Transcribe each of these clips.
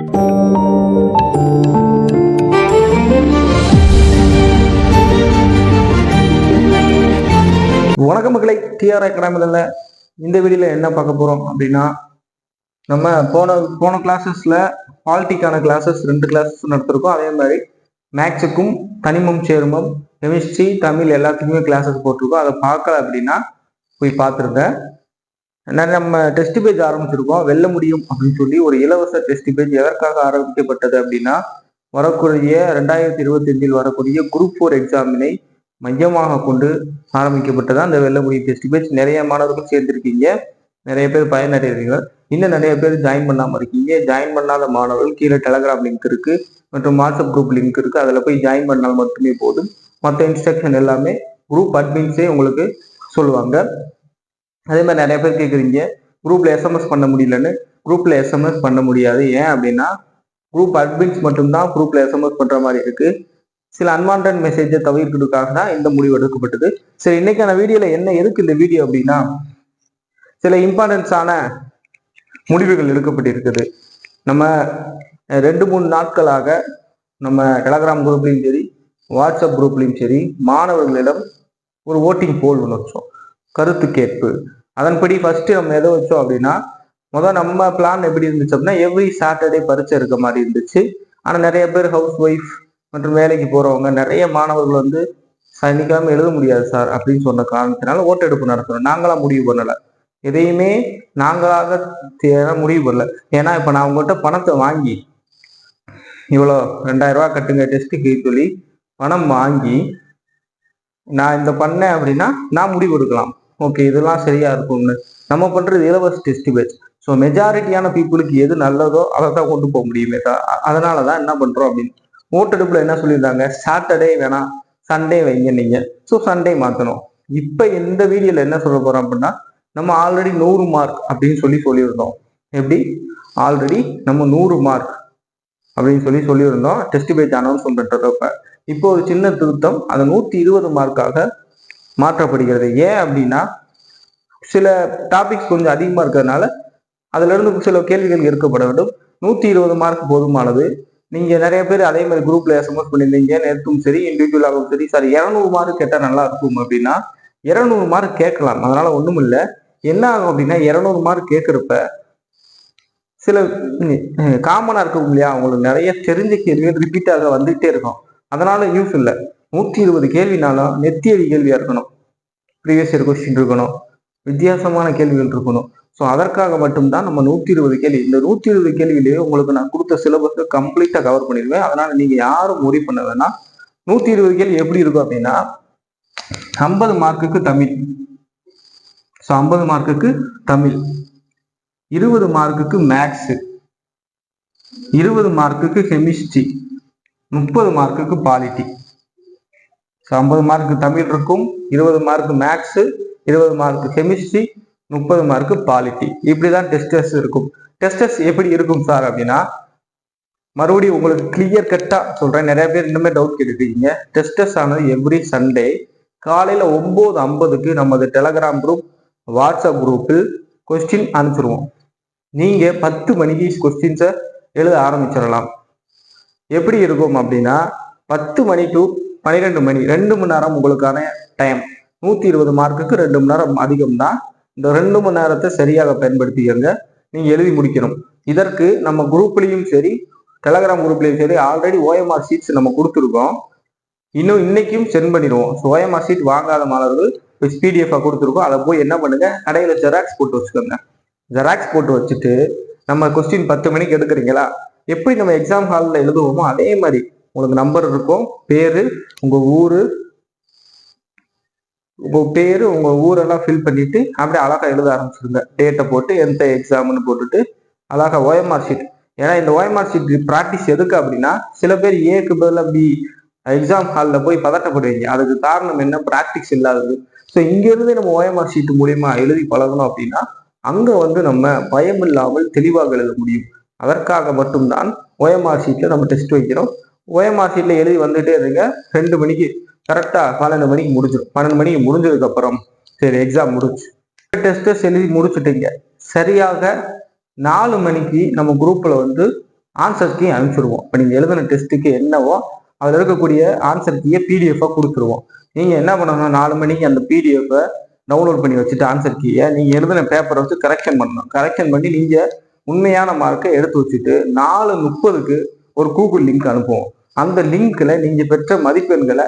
வணக்கம் மக்களை டிஆர் அகாடமியில் இந்த வீடியோவில் என்ன பார்க்க போகிறோம் அப்படின்னா நம்ம போன போன கிளாஸஸில் பாலிட்டிக்கான கிளாஸஸ் ரெண்டு கிளாஸஸ் நடத்திருக்கோம். அதே மாதிரி மேக்ஸுக்கும் தனிமம் சேர்மம் கெமிஸ்ட்ரி தமிழ் எல்லாத்துக்குமே கிளாஸஸ் போட்டிருக்கோம். அதை பார்க்கல அப்படின்னா போய் பார்த்துருங்க. நம்ம டெஸ்ட் பேஜ் ஆரம்பிச்சிருக்கோம். வெல்ல முடியும் அப்படின்னு சொல்லி ஒரு இலவச டெஸ்ட் பேஜ் எதற்காக ஆரம்பிக்கப்பட்டது அப்படின்னா வரக்கூடிய ரெண்டாயிரத்தி இருபத்தி அஞ்சில் வரக்கூடிய குரூப் ஃபோர் எக்ஸாமினை மையமாக கொண்டு ஆரம்பிக்கப்பட்டதா அந்த வெல்ல முடியும் டெஸ்ட் பேஜ் நிறைய மாணவர்கள் சேர்ந்திருக்கீங்க. நிறைய பேர் பயனடைகிறீங்க. இன்னும் நிறைய பேர் ஜாயின் பண்ணாமல் இருக்கீங்க. ஜாயின் பண்ணாத மாணவர்கள் கீழே டெலகிராம் லிங்க் இருக்கு மற்றும் வாட்ஸ்அப் குரூப் லிங்க் இருக்கு. அதில் போய் ஜாயின் பண்ணால் மட்டுமே போதும். மற்ற இன்ஸ்ட்ரக்ஷன் எல்லாமே குரூப் அட்மின்ஸே உங்களுக்கு சொல்லுவாங்க. அதே மாதிரி நிறைய பேர் கேட்குறீங்க குரூப்ல எஸ்எம்எஸ் பண்ண முடியலன்னு. குரூப்ல எஸ்எம்எஸ் பண்ண முடியாது. ஏன் அப்படின்னா குரூப் அட்மின்ஸ் மட்டும்தான் குரூப்ல எஸ்எம்எஸ் பண்ற மாதிரி இருக்கு. சில அன்வான்ட் மெசேஜை தவிர்க்கிறதுக்காக தான் இந்த முடிவு எடுக்கப்பட்டது. சரி இன்னைக்கான வீடியோல என்ன எதுக்கு இந்த வீடியோ அப்படின்னா சில இம்பார்ட்டன்ஸான முடிவுகள் எடுக்கப்பட்டிருக்குது. நம்ம ரெண்டு மூணு நாட்களாக நம்ம டெலகிராம் குரூப்லையும் சரி வாட்ஸ்அப் குரூப்லையும் சரி மாணவர்களிடம் ஒரு ஓட்டிங் போல் ஒன்று வச்சோம். கருத்து கேட்பு. அதன்படி ஃபர்ஸ்ட் நம்ம எதை வச்சோம் அப்படின்னா முதல் நம்ம பிளான் எப்படி இருந்துச்சு அப்படின்னா எவ்ரி சாட்டர்டே பரிச்சை இருக்க மாதிரி இருந்துச்சு. ஆனால் நிறைய பேர் ஹவுஸ் ஒய்ஃப் மற்றும் வேலைக்கு போறவங்க நிறைய மாணவர்கள் வந்து சனிக்கிழமை எழுத முடியாது சார் அப்படின்னு சொன்ன காரணத்தினால ஓட்டெடுப்பு நடத்தணும். நாங்களாம் முடிவு பண்ணல. எதையுமே நாங்களாக முடிவு பண்ணல. ஏன்னா இப்ப நான் உங்கள்கிட்ட பணத்தை வாங்கி இவ்வளோ ரெண்டாயிரம் ரூபாய் கட்டுங்க டெஸ்ட்டுக்கு சொல்லி பணம் வாங்கி நான் இந்த பண்ணேன் அப்படின்னா நான் முடிவு எடுக்கலாம். ஓகே இதெல்லாம் சரியா இருக்கும்னு. நம்ம பண்றது இலவச டெஸ்ட் பேட்ச் ஸோ மெஜாரிட்டியான பீப்புளுக்கு எது நல்லதோ அதை தான் கொண்டு போக முடியுமே அதனால தான் என்ன பண்றோம் அப்படின்னு. ஓட்டெடுப்புல என்ன சொல்லியிருந்தாங்க? சாட்டர்டே வேணாம் சண்டே வைங்க நீங்க. ஸோ சண்டே மாத்தணும். இப்போ இந்த வீடியோல என்ன சொல்ல போறோம் அப்படின்னா நம்ம ஆல்ரெடி நூறு மார்க் அப்படின்னு சொல்லி சொல்லியிருந்தோம். எப்படி? ஆல்ரெடி நம்ம நூறு மார்க் அப்படின்னு சொல்லி சொல்லியிருந்தோம். டெஸ்ட் பேஜ் ஆனவன் பண்றப்ப. இப்போ ஒரு சின்ன திருத்தம். அந்த நூத்தி இருபது மார்க்காக மாற்றப்படுகிறது. ஏன் அப்படின்னா சில டாபிக்ஸ் கொஞ்சம் அதிகமாக இருக்கிறதுனால அதுலேருந்து சில கேள்விகள் எடுக்கப்பட வேண்டும். நூற்றி இருபது மார்க் போதுமானது. நீங்கள் நிறைய பேர் அதே மாதிரி குரூப்பில் எஸ்எம்எஸ் பண்ணியிருந்தீங்க. நேற்றும் சரி இண்டிவிஜுவலாகவும் சரி. சார் இரநூறு மார்க் கேட்டால் நல்லா இருக்கும் அப்படின்னா இரநூறு மார்க் கேட்கலாம். அதனால் ஒன்றும் இல்லை என்ன ஆகும் அப்படின்னா இரநூறு மார்க் கேட்குறப்ப சில காமனாக இருக்கும் இல்லையா அவங்களுக்கு நிறைய தெரிஞ்ச கேள்விகள் ரிப்பீட்டாக வந்துகிட்டே இருக்கும். அதனால யூஸ் இல்லை. நூற்றி இருபது கேள்வினாலும் நெத்தியடி கேள்வியா இருக்கணும். ப்ரீவியஸ் இயர் கொஸ்டின் இருக்கணும். வித்தியாசமான கேள்விகள் இருக்கணும். ஸோ அதற்காக மட்டும்தான் நம்ம நூற்றி இருபது கேள்வி. இந்த நூற்றி இருபது கேள்வியிலேயே உங்களுக்கு நான் கொடுத்த சிலபஸை கம்ப்ளீட்டாக கவர் பண்ணிடுவேன். அதனால நீங்க யாரும் முடிவு பண்ண வேணாம் நூற்றி இருபது கேள்வி எப்படி இருக்கும் அப்படின்னா ஐம்பது மார்க்குக்கு தமிழ். ஸோ ஐம்பது மார்க்குக்கு தமிழ். இருபது மார்க்குக்கு மேக்ஸ் இருபது மார்க்குக்கு கெமிஸ்ட்ரி முப்பது மார்க்குக்கு பாலிட்டி ஸோ ஐம்பது மார்க்கு தமிழ் இருக்கும் இருபது மார்க் மேக்ஸ் இருபது மார்க் கெமிஸ்ட்ரி முப்பது மார்க் பாலிட்டி இப்படிதான் டெஸ்டர்ஸ் இருக்கும். டெஸ்டர்ஸ் எப்படி இருக்கும் சார் அப்படின்னா மறுபடியும் உங்களுக்கு கிளியர் கட்டா சொல்றேன். நிறைய பேர் இன்னுமே டவுட் கேட்டுருக்கீங்க. டெஸ்டர்ஸ் ஆனது எவ்ரி சண்டே காலையில ஒன்பது ஐம்பதுக்கு நமது டெலகிராம் குரூப் வாட்ஸ்அப் குரூப்பில் கொஸ்டின் அனுப்பிச்சிருவோம். நீங்க பத்து மணிக்கு கொஸ்டின்ஸை எழுத ஆரம்பிச்சிடலாம். எப்படி இருக்கும் அப்படின்னா பத்து மணி டு பன்னிரெண்டு மணி ரெண்டு மணி நேரம் உங்களுக்கான டைம் நூத்தி இருபது மார்க்குக்கு ரெண்டு மணி நேரம் அதிகம் தான் இந்த ரெண்டு மணி நேரத்தை சரியாக பயன்படுத்திக்கங்க. நீங்க எழுதி முடிக்கணும். இதற்கு நம்ம குரூப்லயும் சரி டெலகிராம் குரூப்லயும் சரி ஆல்ரெடி ஓஎம்ஆர் சீட்ஸ் நம்ம கொடுத்துருக்கோம். இன்னும் இன்னைக்கும் சென்ட் பண்ணிடுவோம். ஸோ ஓஎம்ஆர் சீட் வாங்காத மாணவர்கள் பிடிஎஃப் கொடுத்துருக்கோம். அதை போய் என்ன பண்ணுங்க? கடையில ஜெராக்ஸ் போட்டு வச்சுக்கோங்க. ஜெராக்ஸ் போட்டு வச்சுட்டு நம்ம கொஸ்டின் பத்து மணிக்கு எடுக்கிறீங்களா? எப்படி நம்ம எக்ஸாம் ஹாலில் எழுதுவோமோ அதே மாதிரி உங்களுக்கு நம்பர் இருக்கும் பேரு உங்க ஊரு உங்க பேரு உங்க ஊரெல்லாம் ஃபில் பண்ணிட்டு அப்படியே அழகா எழுத ஆரம்பிச்சிருங்க. டேட்டை போட்டு எந்த எக்ஸாம்னு போட்டுட்டு அழகா ஓஎம்ஆர் ஷீட் ஏன்னா இந்த ஓஎம்ஆர் ஷீட் ப்ராக்டிஸ் எதுக்கு அப்படின்னா சில பேர் ஏக்கு பதிலாக பி எக்ஸாம் ஹாலில் போய் பதட்டப்படுவீங்க. அதுக்கு காரணம் என்ன? ப்ராக்டிஸ் இல்லாதது. ஸோ இங்கேருந்து நம்ம ஓஎம்ஆர் ஷீட் மூலியமா எழுதி பழகணும் அப்படின்னா அங்கே வந்து நம்ம பயம் இல்லாமல் தெளிவாக எழுத முடியும். அதற்காக மட்டும்தான் ஓஎம்ஆர் ஷீட்டில் நம்ம டெஸ்ட் வைக்கிறோம். ஓஎம்ஆர் ஷீட்ல எழுதி வந்துட்டே இருங்க. ரெண்டு மணிக்கு கரெக்டா பன்னெண்டு மணிக்கு முடிஞ்சிடும். பன்னெண்டு மணிக்கு முடிஞ்சதுக்கு அப்புறம் சரி எக்ஸாம் முடிச்சு டெஸ்ட் எழுதி முடிச்சுட்டீங்க. சரியாக நாலு மணிக்கு நம்ம குரூப்ல வந்து ஆன்சர் கீ அனுப்பிச்சிடுவோம் இப்போ நீங்கள் எழுதின டெஸ்ட்டுக்கு என்னவோ அதில் இருக்கக்கூடிய ஆன்சர் கீயை பிடிஎஃபாக கொடுத்துருவோம். நீங்கள் என்ன பண்ணணும் நாலு மணிக்கு அந்த பிடிஎஃபை டவுன்லோட் பண்ணி வச்சுட்டு ஆன்சர் கீயை நீங்கள் எழுதின பேப்பரை வச்சு கரெக்ஷன் பண்ணணும். கரெக்ஷன் பண்ணி நீங்கள் உண்மையான மார்க்கை எடுத்து வச்சுட்டு நாலு முப்பதுக்கு ஒரு கூகுள் லிங்க் அனுப்புவோம். அந்த லிங்க்ல நீங்க பெற்ற மதிப்பெண்களை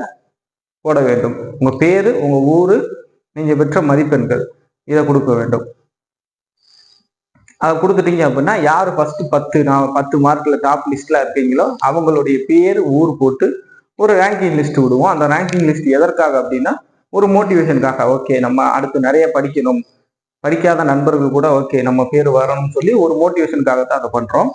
போட வேண்டும். உங்க பேரு உங்க ஊரு நீங்க பெற்ற மதிப்பெண்கள் இதை கொடுக்க வேண்டும். அதை கொடுத்துட்டீங்க அப்படின்னா யார் ஃபர்ஸ்ட் பத்து நான் பத்து மார்க்ல டாப் லிஸ்ட்ல இருக்கீங்களோ அவங்களுடைய பேர் ஊர் போட்டு ஒரு ரேங்கிங் லிஸ்ட் விடுவோம். அந்த ரேங்கிங் லிஸ்ட் எதற்காக அப்படின்னா ஒரு மோட்டிவேஷனுக்காக ஓகே நம்ம அடுத்து நிறைய படிக்கணும். படிக்காத நண்பர்கள் கூட ஓகே நம்ம பேர் வரணும்னு சொல்லி ஒரு மோட்டிவேஷனுக்காக தான் அதை பண்றோம்.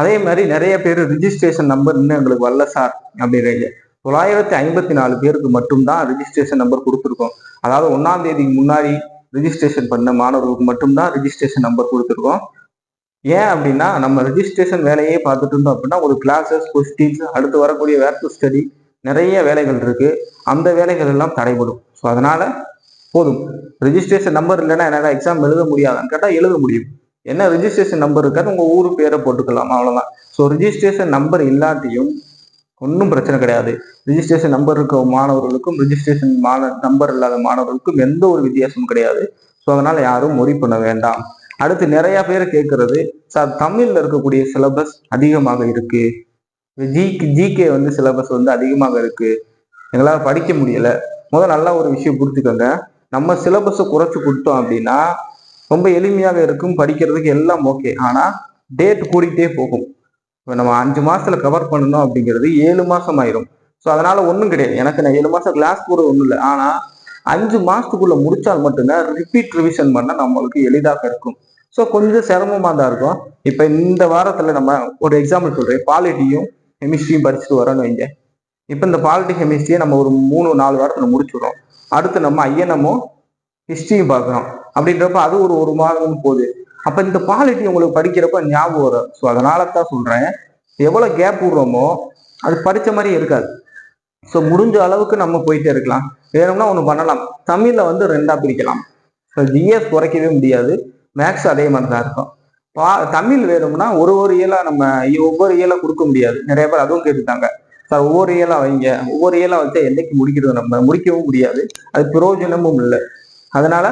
அதே மாதிரி நிறைய பேர் ரிஜிஸ்ட்ரேஷன் நம்பர் இன்னும் எங்களுக்கு வரல சார் அப்படின்றீங்க தொள்ளாயிரத்தி ஐம்பத்தி நாலு பேருக்கு மட்டும்தான் ரிஜிஸ்ட்ரேஷன் நம்பர் கொடுத்துருக்கோம். அதாவது ஒன்றாம் தேதிக்கு முன்னாடி ரிஜிஸ்ட்ரேஷன் பண்ண மாணவர்களுக்கு மட்டும்தான் ரிஜிஸ்ட்ரேஷன் நம்பர் கொடுத்துருக்கோம். ஏன் அப்படின்னா நம்ம ரிஜிஸ்ட்ரேஷன் வேலையே பார்த்துட்டு இருந்தோம் அப்படின்னா ஒரு கிளாஸஸ் கொஸ்டின்ஸ் அடுத்து வரக்கூடிய வேர் டு ஸ்டடி நிறைய வேலைகள் இருக்கு. அந்த வேலைகள் எல்லாம் தடைபடும். ஸோ அதனால போதும். ரிஜிஸ்ட்ரேஷன் நம்பர் இல்லைன்னா என்னால் எக்ஸாம் எழுத முடியாதான்னு கேட்டால் எழுத முடியும். என்ன ரிஜிஸ்ட்ரேஷன் நம்பர் இருக்காது உங்கள் ஊர் பேரை போட்டுக்கலாம் அவ்வளோதான் ஸோ ரிஜிஸ்ட்ரேஷன் நம்பர் இல்லாட்டியும் ஒன்றும் பிரச்சனை கிடையாது. ரிஜிஸ்ட்ரேஷன் நம்பர் இருக்க மாணவர்களுக்கும் ரிஜிஸ்ட்ரேஷன் மாண நம்பர் இல்லாத மாணவர்களுக்கும் எந்த ஒரு வித்தியாசமும் கிடையாது. ஸோ அதனால் யாரும் ஒரி பண்ண வேண்டாம். அடுத்து நிறைய பேர் கேட்கறது சார் தமிழில் இருக்கக்கூடிய சிலபஸ் அதிகமாக இருக்கு. ஜி ஜிகே வந்து சிலபஸ் வந்து அதிகமாக இருக்கு. எங்களால் படிக்க முடியல. முதல் நல்லா ஒரு விஷயம் புரிஞ்சுக்கோங்க. நம்ம சிலபஸை குறைச்சு கொடுத்தோம் அப்படின்னா ரொம்ப எளிமையாக இருக்கும் படிக்கிறதுக்கு எல்லாம் ஓகே ஆனால் டேட் கூடிக்கிட்டே போகும். இப்போ நம்ம அஞ்சு மாசத்துல கவர் பண்ணணும் அப்படிங்கிறது ஏழு மாசம் ஆயிரும். ஸோ அதனால ஒன்றும் கிடையாது. எனக்கு நான் ஏழு மாசம் கிளாஸ் கூட ஒன்றும் இல்லை. ஆனால் அஞ்சு மாசத்துக்குள்ள முடிச்சால் மட்டும்தான் ரிப்பீட் ரிவிஷன் பண்ண நம்மளுக்கு எளிதாக இருக்கும். ஸோ கொஞ்சம் சிரமமாக தான் இருக்கும். இப்போ இந்த வாரத்தில் நம்ம ஒரு எக்ஸாம்பிள் சொல்கிறேன் பாலிட்டியும் கெமிஸ்ட்ரியும் படிச்சுட்டு வரோன்னு வைங்க. இப்போ இந்த பாலிட்டி கெமிஸ்ட்ரியை நம்ம ஒரு மூணு நாலு வாரத்தில் முடிச்சுடுறோம். அடுத்து நம்ம ஐஎன்எம்மும் ஹிஸ்ட்ரியும் பார்க்குறோம் அப்படின்றப்ப அது ஒரு ஒரு மாதமும் போகுது. அப்போ இந்த பாலிட்டி உங்களுக்கு படிக்கிறப்ப ஞாபகம் வரும். ஸோ அதனால தான் சொல்றேன். எவ்வளோ கேப் விடுறோமோ அது படிச்ச மாதிரி இருக்காது. ஸோ முடிஞ்ச அளவுக்கு நம்ம போயிட்டே இருக்கலாம். வேணும்னா ஒன்று பண்ணலாம். தமிழில் வந்து ரெண்டாக பிரிக்கலாம். ஸோ ஜிஎஸ் குறைக்கவே முடியாது. மேக்ஸ் அதே மாதிரி தான் இருக்கும். பா தமிழ் வேணும்னா ஒரு ஒரு இயலாக நம்ம ஒவ்வொரு இயலாக கொடுக்க முடியாது. நிறைய பேர் அதுவும் கேட்டுட்டாங்க. சார் ஒவ்வொரு இயலாக வைங்க. ஒவ்வொரு இயலாக வச்சா என்னைக்கு முடிக்கிறது நம்ம முடிக்கவும் முடியாது. அது பிரயோஜனமும் இல்லை. அதனால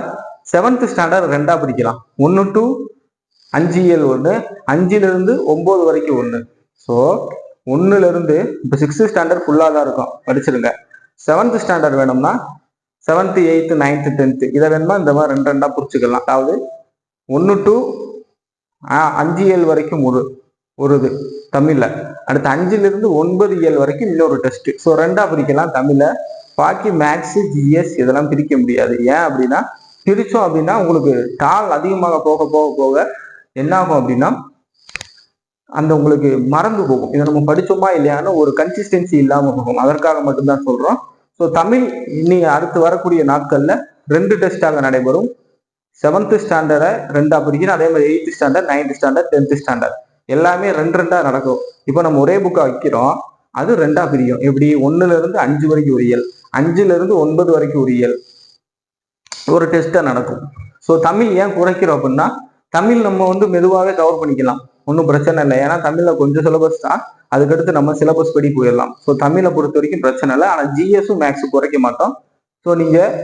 செவன்த் ஸ்டாண்டர்ட் ரெண்டா பிரிக்கலாம். ஒன்று டு அஞ்சு ஏழு ஒன்று அஞ்சுலேருந்து ஒம்பது வரைக்கும் ஒன்று ஸோ ஒன்றுலேருந்து இப்போ சிக்ஸ்த் ஸ்டாண்டர்ட் ஃபுல்லாக தான் இருக்கும். படிச்சிருங்க. செவன்த் ஸ்டாண்டர்ட் வேணும்னா செவன்த்து எயித்து நைன்த்து டென்த்து இதை வேணுமா இந்த மாதிரி ரெண்டு ரெண்டாக பிடிச்சிக்கலாம் அதாவது ஒன்று டு அஞ்சு ஏழு வரைக்கும் ஒரு ஒரு இது தமிழில். அடுத்து அஞ்சுலேருந்து ஒன்பது ஏழு வரைக்கும் இன்னொரு டெஸ்ட்டு ஸோ ரெண்டாக பிரிக்கலாம் தமிழை பாக்கி மேக்ஸு ஜிஎஸ் இதெல்லாம் பிரிக்க முடியாது. ஏன் அப்படின்னா பிரிச்சோம் அப்படின்னா உங்களுக்கு டால் அதிகமாக போக போக போக என்ன ஆகும் அப்படின்னா அந்த உங்களுக்கு மறந்து போகும். இதை நம்ம படிச்சோமா இல்லையான்னு ஒரு கன்சிஸ்டன்சி இல்லாமல் போகும். அதற்காக மட்டும்தான் சொல்றோம். ஸோ தமிழ் நீங்க அடுத்து வரக்கூடிய நாட்கள்ல ரெண்டு டெஸ்டாக நடைபெறும். செவன்த் ஸ்டாண்டர்டை ரெண்டா பிரிக்கணும் அதே மாதிரி eighth standard ninth standard tenth standard எல்லாமே ரெண்டு ரெண்டா நடக்கும். இப்போ நம்ம ஒரே புக்கை வைக்கிறோம். அது ரெண்டா பிரியும். எப்படி? ஒண்ணுல இருந்து அஞ்சு வரைக்கும் ஒரு இயல். அஞ்சுல இருந்து ஒன்பது வரைக்கும் ஒரு இயல் ஒரு டெஸ்ட்டாக நடக்கும். ஸோ தமிழ் ஏன் குறைக்கிறோம் அப்படின்னா தமிழ் நம்ம வந்து மெதுவாகவே கவர் பண்ணிக்கலாம். ஒன்றும் பிரச்சனை இல்லை. ஏன்னா தமிழில் கொஞ்சம் சிலபஸ் தான். அதுக்கடுத்து நம்ம சிலபஸ் படி போயிடலாம். ஸோ தமிழை பொறுத்த வரைக்கும் பிரச்சனை இல்லை. ஆனால் ஜிஎஸும் மேக்ஸும் குறைக்க மாட்டோம். ஸோ நீங்கள்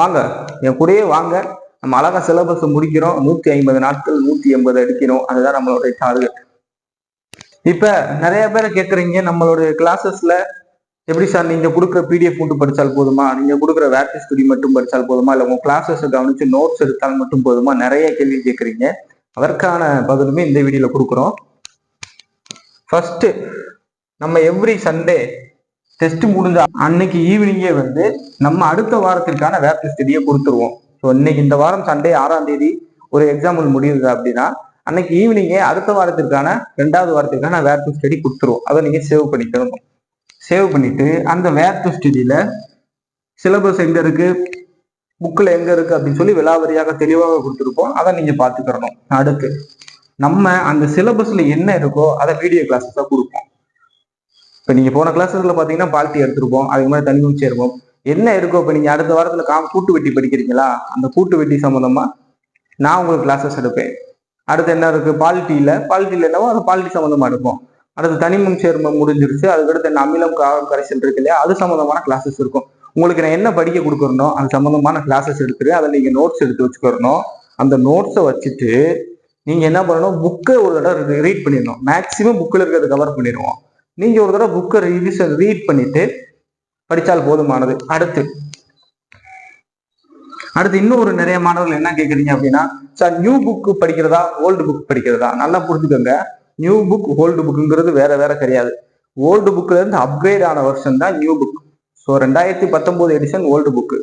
வாங்க. என் கூடயே வாங்க. நம்ம அழகா சிலபஸ் முடிக்கிறோம். நூற்றி ஐம்பது நாட்கள் நூற்றி எண்பது அடிக்கிறோம் அதுதான் நம்மளுடைய டார்கெட் இப்போ நிறைய பேர் கேட்குறீங்க நம்மளுடைய கிளாஸஸ்ல எப்படி சார் நீங்க கொடுக்குற பிடிஎஃப் மட்டும் படிச்சால் போதுமா? நீங்க கொடுக்குற வேர்ட் ஸ்டடி மட்டும் படிச்சால் போதுமா? இல்ல உங்க கிளாஸஸ் கவனிச்சு நோட்ஸ் எடுத்தால் மட்டும் போதுமா? நிறைய கேள்வி கேட்குறீங்க. அதற்கான பதிலுமே இந்த வீடியோல கொடுக்குறோம். ஃபர்ஸ்ட் நம்ம எவ்ரி சண்டே டெஸ்ட் முடிஞ்ச அன்னைக்கு ஈவினிங்கே வந்து நம்ம அடுத்த வாரத்திற்கான வேர்ட் ஸ்டடியை கொடுத்துருவோம். ஸோ இன்னைக்கு இந்த வாரம் சண்டே ஆறாம் தேதி ஒரு எக்ஸாம்பிள் முடியுது அப்படின்னா அன்னைக்கு ஈவினிங்கே அடுத்த வாரத்திற்கான ரெண்டாவது வாரத்திற்கான வேர் ஸ்டடி கொடுத்துருவோம். அதை நீங்க சேவ் பண்ணிக்கணும். சேவ் பண்ணிட்டு அந்த வேர் டு ஸ்டடியில சிலபஸ் எங்க இருக்கு புக்கில் எங்க இருக்கு அப்படின்னு சொல்லி விலாவரியாக தெளிவாக கொடுத்துருப்போம். அதை நீங்க பார்த்துக்கிறணும். அடுத்து நம்ம அந்த சிலபஸ்ல என்ன இருக்கோ அதை வீடியோ கிளாஸஸ் தான் கொடுப்போம். இப்போ நீங்க போன கிளாஸஸ்ல பார்த்தீங்கன்னா பால்ட்டி எடுத்திருப்போம். அதுக்கு மாதிரி தனி ஊச்சி இருப்போம் என்ன இருக்கோ இப்போ நீங்க அடுத்த வாரத்தில் காம் கூட்டு வெட்டி படிக்கிறீங்களா? அந்த கூட்டு வெட்டி சம்மந்தமாக நான் உங்களுக்கு கிளாஸஸ் எடுப்பேன். அடுத்து என்ன இருக்கு? பால்ட்டியில் பாலிட்டியில என்னவோ அது பாலிட்டி சம்மந்தமா எடுப்போம். அடுத்து தனிமம் சேர்மம் முடிஞ்சிருச்சு. அதுக்கடுத்து இந்த அமிலம் காரம் கரைசல் இருக்கு இல்லையா? அது சம்மந்தமான கிளாஸஸ் இருக்கும். உங்களுக்கு நான் என்ன படிக்க கொடுக்கறனோ அது சம்மந்தமான கிளாஸஸ் எடுத்துட்டு அதை நீங்கள் நோட்ஸ் எடுத்து வச்சுக்கிறணும். அந்த நோட்ஸை வச்சுட்டு நீங்கள் என்ன பண்ணணும்? புக்கை ஒரு தடவை ரீட் பண்ணிடணும். மேக்ஸிமம் புக்கில் இருக்கிறத கவர் பண்ணிடுவோம். நீங்கள் ஒரு தடவை புக்கை ரிவிஷன் ரீட் பண்ணிட்டு படித்தால் போதுமானது. அடுத்து அடுத்து இன்னும் ஒரு நிறைய மாணவர்கள் என்ன கேட்குறீங்க அப்படின்னா சார் நியூ புக்கு படிக்கிறதா? ஓல்டு புக் படிக்கிறதா? நல்லா புரிஞ்சுக்கோங்க. நியூ புக் ஓல்டு புக்குங்கிறது வேற வேற கிடையாது. ஓல்டு புக்ல இருந்து அப்கிரேட் ஆன வருஷன் தான் நியூ புக் ஸோ ரெண்டாயிரத்தி பத்தொன்பது எடிஷன் ஓல்டு புக்கு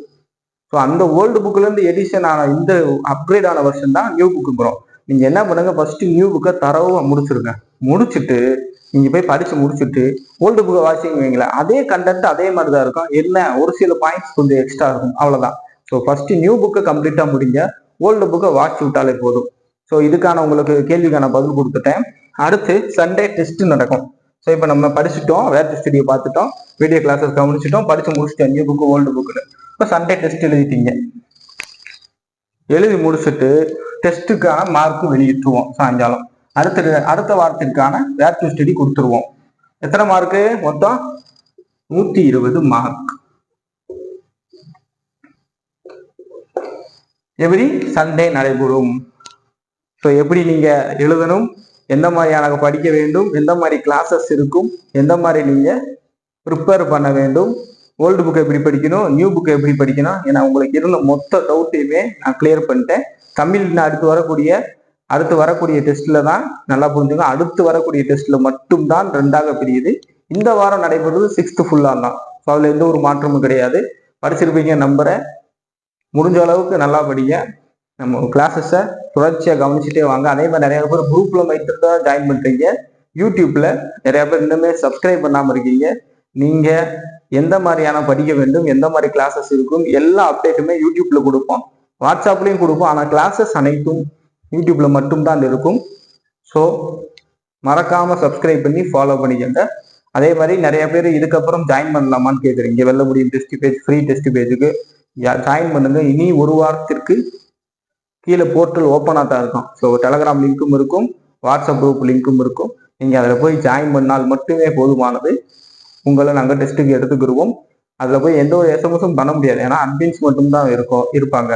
ஸோ அந்த ஓல்டு புக்ல இருந்து எடிஷன் ஆன இந்த அப்கிரேட் ஆன வருஷன் தான் நியூ புக்குங்கிறோம் நீங்க என்ன பண்ணுங்க? ஃபர்ஸ்ட் நியூ புக்கை தரவும் முடிச்சிருங்க. முடிச்சுட்டு நீங்க போய் படிச்சு முடிச்சுட்டு ஓல்டு புக்கை வாசிங்க வைங்களேன் அதே கண்டென்ட் அதே மாதிரி தான் இருக்கும். என்ன? ஒரு சில பாயிண்ட்ஸ் கொஞ்சம் எக்ஸ்ட்ரா இருக்கும். அவ்வளவுதான். ஸோ ஃபர்ஸ்ட் நியூ புக்கை கம்ப்ளீட்டா முடிங்க. ஓல்டு புக்கை வாட்ச் விட்டாலே போதும். ஸோ இதுக்கான உங்களுக்கு கேள்விக்கான பதில் கொடுத்துட்டேன். அடுத்து சண்டே டெஸ்ட் நடக்கும். ஸோ இப்போ நம்ம படிச்சுட்டோம் வேர் ஸ்டுடியோ பார்த்துட்டோம் வீடியோ கிளாஸஸ் கவனிச்சிட்டோம் படிச்சு முடிச்சுட்டோம் நியூ புக்கு ஓல்டு புக்கு இப்போ சண்டே டெஸ்ட் எழுதிட்டீங்க. எழுதி முடிச்சுட்டு டெஸ்ட்டுக்கான மார்க் வெளியிட்டுருவோம் சாயங்காலம். அடுத்த அடுத்த வாரத்திற்கான வேர் டு ஸ்டடி கொடுத்துருவோம். எத்தனை மார்க்கு மொத்தம் நூத்தி இருபது மார்க் எவ்ரி சண்டே நடைபெறும். ஸோ எப்படி நீங்க எழுதணும்? எந்த மாதிரியான படிக்க வேண்டும்? எந்த மாதிரி கிளாஸஸ் இருக்கும்? எந்த மாதிரி நீங்கள் ப்ரிப்பேர் பண்ண வேண்டும்? ஓல்டு புக்கை எப்படி படிக்கணும்? நியூ புக் எப்படி படிக்கணும்? ஏன்னா உங்களுக்கு இருந்த மொத்த டவுட்டையுமே நான் கிளியர் பண்ணிட்டேன். தமிழ் அடுத்து வரக்கூடிய அடுத்து வரக்கூடிய டெஸ்ட்டில் தான் நல்லா புரிஞ்சுங்க. அடுத்து வரக்கூடிய டெஸ்ட்டில் மட்டும்தான் ரெண்டாக பிரியுது. இந்த வாரம் நடைபெறுவது சிக்ஸ்த்து ஃபுல்லாக தான். ஸோ அதில் எந்த ஒரு மாற்றமும் கிடையாது. படிச்சிருப்பீங்க நம்புகிறேன் முடிஞ்ச அளவுக்கு நல்லா படிங்க. நம்ம கிளாஸஸை தொடர்ச்சியாக கவனிச்சுட்டே வாங்க. அதே மாதிரி நிறைய பேர் குரூப்ல வைத்து தான் ஜாயின் பண்ணுறீங்க யூடியூப்ல நிறைய பேர் இன்னுமே சப்ஸ்கிரைப் பண்ணாமல் இருக்கீங்க. நீங்க எந்த மாதிரியான படிக்க வேண்டும் எந்த மாதிரி கிளாஸஸ் இருக்கும் எல்லா அப்டேட்டுமே யூடியூப்ல கொடுப்போம். வாட்ஸ்அப்லேயும் கொடுப்போம். ஆனால் கிளாஸஸ் அனைத்தும் யூடியூப்ல மட்டும்தான் இருக்கும். ஸோ மறக்காம சப்ஸ்கிரைப் பண்ணி ஃபாலோ பண்ணிக்கோங்க. அதே மாதிரி நிறைய பேர் இதுக்கப்புறம் ஜாயின் பண்ணலாமான்னு கேட்குறீங்க வெள்ள முடியும் டெஸ்ட் பேஜ் ஃப்ரீ டெஸ்ட் பேஜுக்கு ஜாயின் பண்ணுங்க. இனி ஒரு வாரத்திற்கு கீழே போர்ட்டல் ஓப்பனாக தான் இருக்கும். ஸோ டெலகிராம் லிங்க்கும் இருக்கும் வாட்ஸ்அப் குரூப் லிங்க்கும் இருக்கும் நீங்கள் அதில் போய் ஜாயின் பண்ணால் மட்டுமே போதுமானது. உங்களை நாங்கள் டெஸ்ட்டுக்கு எடுத்துக்கிடுவோம் அதில் போய் எந்த ஒரு எஸ்எம்எஸும் பண்ண முடியாது. ஏன்னா அட்மின்ஸ் மட்டும்தான் இருக்கும் இருப்பாங்க.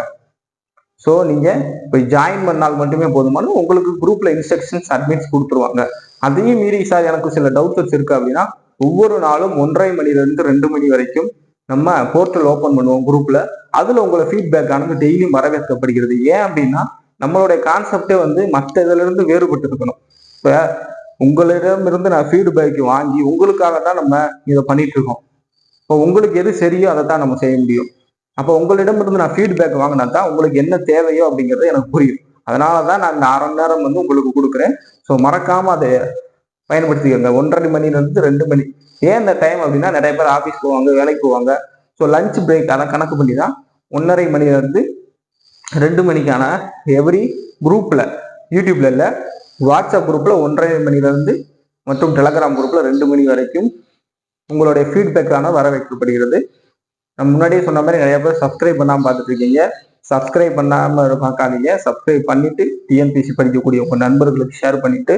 ஸோ நீங்கள் போய் ஜாயின் பண்ணால் மட்டுமே போதுமானது. உங்களுக்கு குரூப்பில் இன்ஸ்ட்ரக்ஷன்ஸ் அட்மின்ஸ் கொடுத்துருவாங்க. அதையும் மீறி சார் எனக்கு சில டவுட்ஸ் இருக்கு அப்படின்னா ஒவ்வொரு நாளும் ஒன்றரை மணிலேருந்து ரெண்டு மணி வரைக்கும் நம்ம போர்ட்டல் ஓப்பன் பண்ணுவோம் குரூப்பில் அதுல உங்களை ஃபீட்பேக் ஆனது டெய்லியும் வரவேற்கப்படுகிறது. ஏன் அப்படின்னா நம்மளுடைய கான்செப்டே வந்து மற்ற இதுல இருந்து வேறுபட்டு இருக்கணும். இப்ப உங்களிடம் இருந்து நான் ஃபீட்பேக் வாங்கி உங்களுக்காக தான் நம்ம இதை பண்ணிட்டு இருக்கோம். இப்போ உங்களுக்கு எது சரியோ அதை தான் நம்ம செய்ய முடியும். அப்போ உங்களிடம் இருந்து நான் ஃபீட்பேக் வாங்கினா தான் உங்களுக்கு என்ன தேவையோ அப்படிங்கிறது எனக்கு புரியும். அதனால தான் நான் இந்த அரை நேரம் வந்து உங்களுக்கு கொடுக்குறேன். ஸோ மறக்காம அதை பயன்படுத்திக்கோங்க. ஒன்றரை மணிலேருந்து ரெண்டு மணி. ஏன் இந்த டைம் அப்படின்னா நிறைய பேர் ஆஃபீஸ் போவாங்க வேலைக்கு போவாங்க. ஸோ லஞ்ச் பிரேக் அதை கணக்கு பண்ணி தான் ஒன்றரை மணிலேருந்து ரெண்டு மணிக்கான எவ்ரி குரூப்பில் யூடியூப்ல இல்லை வாட்ஸ்அப் குரூப்பில் ஒன்றரை மணிலேருந்து மற்றும் டெலகிராம் குரூப்பில் ரெண்டு மணி வரைக்கும் உங்களுடைய ஃபீட்பேக்கான வர வைக்கப்படுகிறது நான் முன்னாடியே சொன்ன மாதிரி நிறைய பேர் சப்ஸ்கிரைப் பண்ணாமல் பார்த்துட்டு இருக்கீங்க. சப்ஸ்கிரைப் பண்ணாமல் பார்க்காதீங்க. சப்ஸ்கிரைப் பண்ணிட்டு டிஎன்பிசி படிக்கக்கூடிய உங்கள் நண்பர்களுக்கு ஷேர் பண்ணிட்டு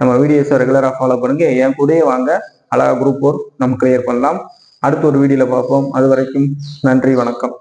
நம்ம வீடியோஸை ரெகுலராக ஃபாலோ பண்ணுங்க. என் கூடயே வாங்க. அழகா குரூப் ஒர்க் நம்ம கிளியர் பண்ணலாம். அடுத்த ஒரு வீடியோவில் பார்ப்போம். அது வரைக்கும் நன்றி வணக்கம்.